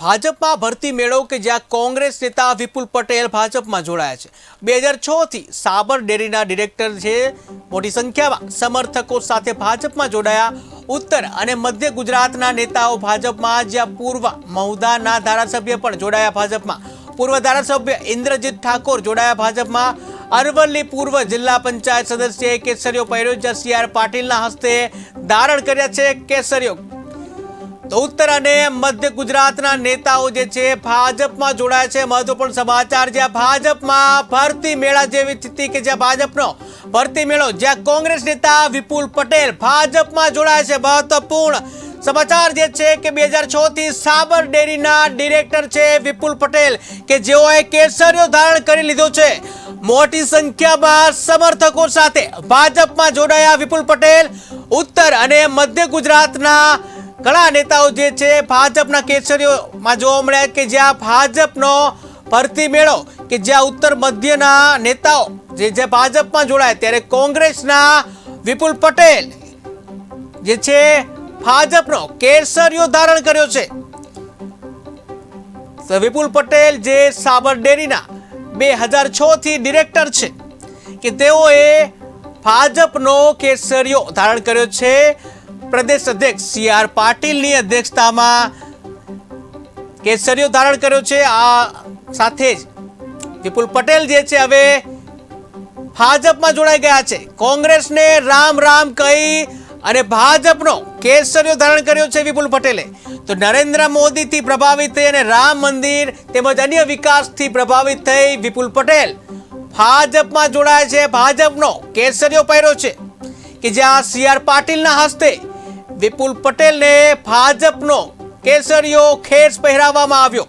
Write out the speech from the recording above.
ભાજપમાં ભરતી મેળો કે જ્યાં કોંગ્રેસ નેતા વિપુલ પટેલ ભાજપમાં જોડાયા છે. બે હજાર છથી સાબર ડેરીના ડિરેક્ટર છે. મોટી સંખ્યામાં સમર્થકો સાથે ભાજપમાં જોડાયા. ઉત્તર અને મધ્ય ગુજરાતના નેતાઓ ભાજપમાં, જ્યાં પૂર્વ મહુદાના ધારાસભ્ય પણ જોડાયા ભાજપમાં. પૂર્વ ધારાસભ્ય ઇન્દ્રજીત ઠાકોર જોડાયા ભાજપમાં. અરવલ્લી પૂર્વ જિલ્લા પંચાયત સદસ્ય કેસરીઓ પૈરોજા સી આર પાટીલના હસ્તે ધારણ કર્યા છે કેસરીઓ તો ઉત્તર અને મધ્ય ગુજરાતના નેતાઓ જે છે, ભાજપમાં જોડાયા છે. મહત્વપૂર્ણ સમાચાર જ્યાં ભાજપમાં ભરતી મેળા જેવી સ્થિતિ કે જ્યાં ભાજપનો ભરતી મેળો, જ્યાં કોંગ્રેસ નેતા વિપુલ પટેલ ભાજપમાં જોડાયા છે. મહત્વપૂર્ણ સમાચાર જે છે કે બે હજાર છ થી સાબર ડેરીના ડિરેક્ટર છે વિપુલ પટેલ કે જેઓએ કેસરીઓ ધારણ કરી લીધો છે. મોટી સંખ્યામાં સમર્થકો સાથે ભાજપમાં જોડાયા વિપુલ પટેલ. ઉત્તર અને મધ્ય ગુજરાતના ઘણા નેતાઓ જે છે, ભાજપના કેસરીઓમાં જોવા મળ્યા કે જ્યાં ભાજપનો ભરતી મેળો કે જ્યાં ઉત્તર મધ્યના નેતાઓ જે જે ભાજપમાં જોડાય ત્યારે કોંગ્રેસના વિપુલ પટેલ જે છે, ભાજપનો કેસરીઓ ધારણ કર્યો છે. વિપુલ પટેલ જે સાબર ડેરીના બે હજાર છ થી ડિરેક્ટર છે કે તેઓએ ભાજપનો કેસરીઓ ધારણ કર્યો છે. પ્રદેશ અધ્યક્ષ સી આર પાટીલની અધ્યક્ષતામાં કેસરીઓ ધારણ કર્યો છે. આ સાથે જ વિપુલ પટેલ જે છે, હવે ભાજપમાં જોડાઈ ગયા છે. કોંગ્રેસને રામ રામ કહી અને ભાજપનો કેસરીઓ ધારણ કર્યો છે વિપુલ પટેલે. તો નરેન્દ્ર મોદીથી પ્રભાવિત થઈ અને રામ મંદિર તેમજ અન્ય વિકાસથી પ્રભાવિત થઈ વિપુલ પટેલ. ભાજપમાં જોડાય છે. ભાજપનો કેસરીઓ પહેર્યો છે કે જ્યાં સી આર પાટીલના હસ્તે વિપુલ પટેલને ભાજપનો કેસરિયો ખેસ પહેરાવવામાં આવ્યો.